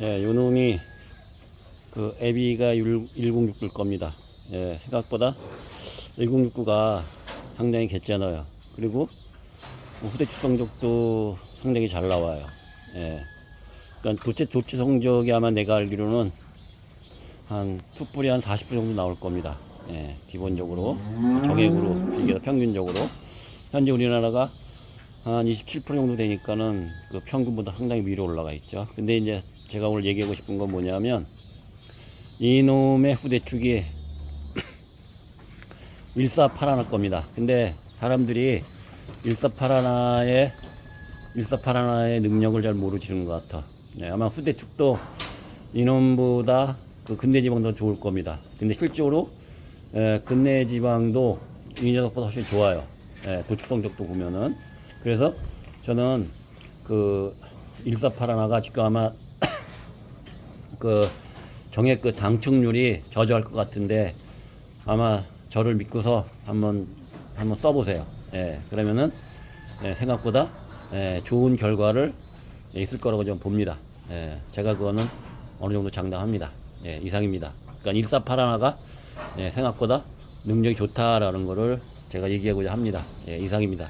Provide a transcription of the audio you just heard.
예, 요 놈이 그 애비가 1069일 겁니다. 예, 생각보다 1069가 상당히 괜찮아요. 그리고 뭐 후대추 성적도 상당히 잘 나와요. 예. 그러니까 도체 도체 성적이 아마 내가 알기로는 한 투뿔이 한 40% 정도 나올 겁니다. 예, 기본적으로 정액으로 비교해서 평균적으로 현재 우리나라가 한 27% 정도 되니까는 그 평균보다 상당히 위로 올라가 있죠. 근데 이제 제가 오늘 얘기하고 싶은 건 뭐냐면 이놈의 후대축이 일사팔하나 겁니다. 근데 사람들이 일사팔하나의 일사팔하나의 능력을 잘 모르시는 것 같아. 네, 아마 후대축도 이놈보다 그 근내 지방 더 좋을 겁니다. 근데 실제로 에, 근내 지방도 이 녀석보다 훨씬 좋아요. 예, 도축 성적도 보면은 그래서 저는 그 일사팔하나가 지금 아마 그 정액 그 당첨률이 저조할 것 같은데 아마 저를 믿고서 한번 한번 써보세요. 예, 그러면은 예, 생각보다 예, 좋은 결과를 있을 거라고 좀 봅니다. 예, 제가 그거는 어느 정도 장담합니다. 예, 이상입니다. 그러니까 일사팔하나가 예, 생각보다 능력이 좋다라는 거를 제가 얘기하고자 합니다. 예, 이상입니다.